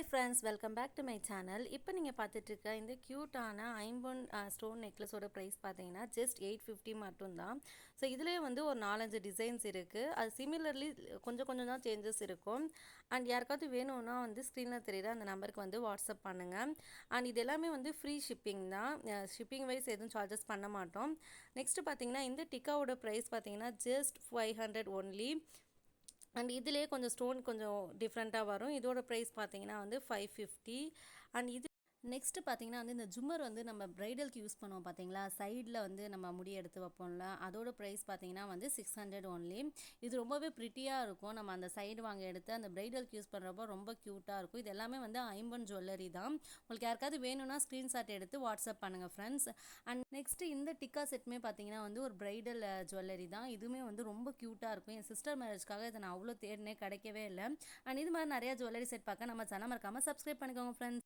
Hi friends welcome back to my channel இப்போ நீங்கள் பார்த்துட்ருக்க இந்த க்யூட்டான ஐம்பொன் ஸ்டோன் நெக்லஸோட ப்ரைஸ் பார்த்தீங்கன்னா ஜஸ்ட் எயிட் ஃபிஃப்டி மட்டும்தான். ஸோ இதுலேயே வந்து ஒரு நாலஞ்சு டிசைன்ஸ் இருக்குது அது சிமிலர்லி கொஞ்சம் கொஞ்சம் தான் சேஞ்சஸ் இருக்கும். அண்ட் யாருக்காவது வேணும்னா வந்து ஸ்க்ரீனில் தெரியுற அந்த நம்பருக்கு வந்து வாட்ஸ்அப் பண்ணுங்கள் அண்ட் இது எல்லாமே வந்து ஃப்ரீ ஷிப்பிங் தான். ஷிப்பிங் வைஸ் எதுவும் சார்ஜஸ் பண்ண மாட்டோம். நெக்ஸ்ட்டு பார்த்தீங்கன்னா இந்த டிக்காவோட ப்ரைஸ் பார்த்தீங்கன்னா just five hundred only and இதிலே கொஞ்சம் ஸ்டோன் கொஞ்சம் டிஃப்ரெண்ட்டாக வரும். இதோட ப்ரைஸ் பார்த்தீங்கன்னா வந்து ஃபைவ் ஃபிஃப்டி அண்ட் இது நெக்ஸ்ட்டு பார்த்தீங்கன்னா வந்து இந்த ஜும்மர் வந்து நம்ம ப்ரைடலுக்கு யூஸ் பண்ணுவோம் பார்த்தீங்களா சைடில் வந்து நம்ம முடி எடுத்து வைப்போம்ல அதோட ப்ரைஸ் பார்த்தீங்கன்னா வந்து சிக்ஸ் ஹண்ட்ரட் ஒன்லி இது ரொம்பவே ப்ரிட்டியாக இருக்கும். நம்ம அந்த சைடு வாங்க எடுத்து அந்த ப்ரைடலுக்கு யூஸ் பண்ணுறப்போ ரொம்ப க்யூட்டாக இருக்கும். இது எல்லாமே வந்து ஐம்பன் ஜுவல்லரி தான். உங்களுக்கு யாருக்காவது வேணும்னா ஸ்க்ரீன்ஷாட் எடுத்து வாட்ஸ்அப் பண்ணுங்கள் ஃப்ரெண்ட்ஸ் அண்ட் நெக்ஸ்ட்டு இந்த டிக்கா செட்டுமே பார்த்தீங்கன்னா வந்து ஒரு ப்ரைடல் ஜுவல்லரி தான். இதுவுமே வந்து ரொம்ப க்யூட்டாக இருக்கும். என் சிஸ்டர் மேரேஜ்க்காக இதை நான் அவ்வளோ தேடினே கிடைக்கவே இல்லை. அண்ட் இது மாதிரி நிறையா ஜுவல்லரி செட் பார்க்க நம்ம சேனல் மறக்காமல் சப்ஸ்கிரைப் பண்ணிக்கோங்க ஃப்ரெண்ட்ஸ்